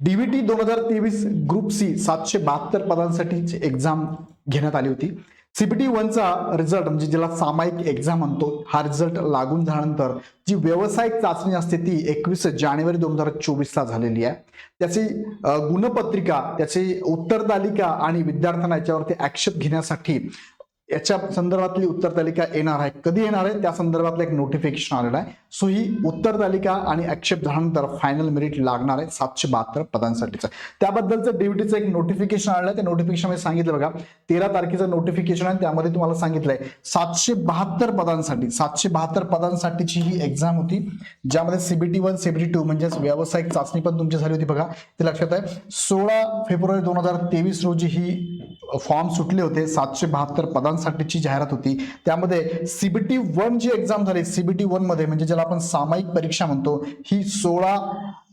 DBT दोन हजार तेवीस ग्रुप सी सातशे बहात्तर पदांसाठीची एक्झाम घेण्यात आली होती. सीबीटी वनचा रिझल्ट म्हणजे ज्याला सामायिक एक्झाम म्हणतो हा रिझल्ट लागून झाल्यानंतर जी व्यावसायिक चाचणी असते ती एकवीस जानेवारी दोन हजार चोवीसला झालेली आहे. त्याची गुणपत्रिका त्याची उत्तरदालिका आणि विद्यार्थ्यांना याच्यावरती ऍक्शन घेण्यासाठी याच्या संदर्भातली उत्तर तालिका येणार आहे. कधी येणार आहे? त्या संदर्भातलं एक नोटिफिकेशन आलेलं आहे. सो ही उत्तर तालिका आणि आक्षेप झाल्यानंतर फायनल मेरिट लागणार आहे सातशे बहात्तर पदांसाठीचं. त्याबद्दलचं डीबीटीचं एक नोटिफिकेशन आलेलं आहे. त्या नोटिफिकेशनमध्ये सांगितलं बघा तेरा तारखेचं नोटिफिकेशन आहे. त्यामध्ये तुम्हाला सांगितलंय सातशे बहात्तर पदांसाठी सातशे बहात्तर पदांसाठीची ही एक्झाम होती ज्यामध्ये सीबीटी वन सीबीटी टू म्हणजेच व्यावसायिक चाचणी पण तुमची झाली होती बघा. ते लक्षात आहे. सोळा फेब्रुवारी दोन हजार तेवीस रोजी ही फॉर्म सुटले होते सातशे बहात्तर पदांसाठीची जाहिरात होती. त्यामध्ये सीबीटी वन जी एक्झाम झाली सीबीटी वनमध्ये म्हणजे ज्याला आपण सामायिक परीक्षा म्हणतो ही सोळा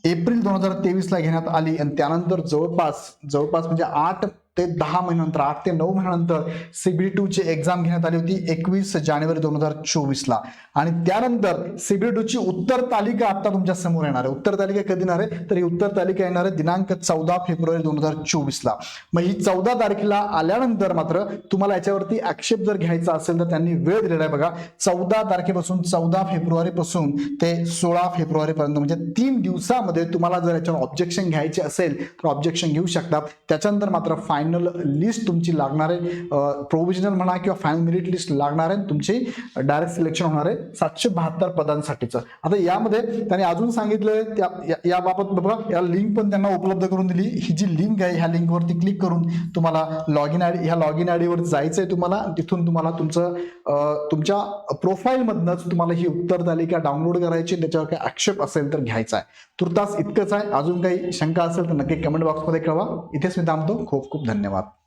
एप्रिल दोन हजार तेवीस ला घेण्यात आली. आणि त्यानंतर जवळपास जवळपास म्हणजे आठ ते दहा महिन्यानंतर आठ ते नऊ महिन्यानंतर सीबीटी टू ची एक्झाम घेण्यात आली होती एकवीस जानेवारी दोन हजार चोवीस ला आणि त्यानंतर सीबीटी टू ची उत्तर तालिका आता तुमच्यासमोर येणार आहे. उत्तर तालिका कधी येणार आहे? तर ही उत्तर तालिका येणार आहे दिनांक चौदा फेब्रुवारी दोन हजार चोवीस ला मग ही चौदा तारखेला आल्यानंतर मात्र तुम्हाला याच्यावरती आक्षेप जर घ्यायचा असेल तर त्यांनी वेळ दिलेला आहे बघा. चौदा तारखेपासून चौदा फेब्रुवारी पासून ते सोळा फेब्रुवारी पर्यंत म्हणजे तीन दिवसामध्ये तुम्हाला जर याच्यावर ऑब्जेक्शन घ्यायचे असेल तर ऑब्जेक्शन घेऊ शकतात त्याच्यानंतर मात्र फायनल लिस्ट तुमची लागणार आहे. प्रोव्हिजनल म्हणा किंवा फायनल मेरिट लिस्ट लागणार आहे. तुमची डायरेक्ट सिलेक्शन होणार आहे. सातशे बहात्तर पदांसाठीचं. आता यामध्ये त्यांनी अजून सांगितलं त्या याबाबत बघा. या लिंक पण त्यांना उपलब्ध करून दिली. ही जी लिंक आहे ह्या लिंकवरती क्लिक करून तुम्हाला लॉग इन आय ह्या लॉग इन आय डीवर जायचं आहे तुम्हाला. तिथून तुम्हाला तुमचं तुमच्या प्रोफाईलमधनंच तुम्हाला ही उत्तर तालिका डाउनलोड करायची. त्याच्यावर काही आक्षेप असेल तर घ्यायचा आहे. तुर्तास इतकंच आहे. अजून काही शंका असेल तर नक्की कमेंट बॉक्समध्ये कळवा. इथेच मी थांबतो. खूप खूप धन्यवाद.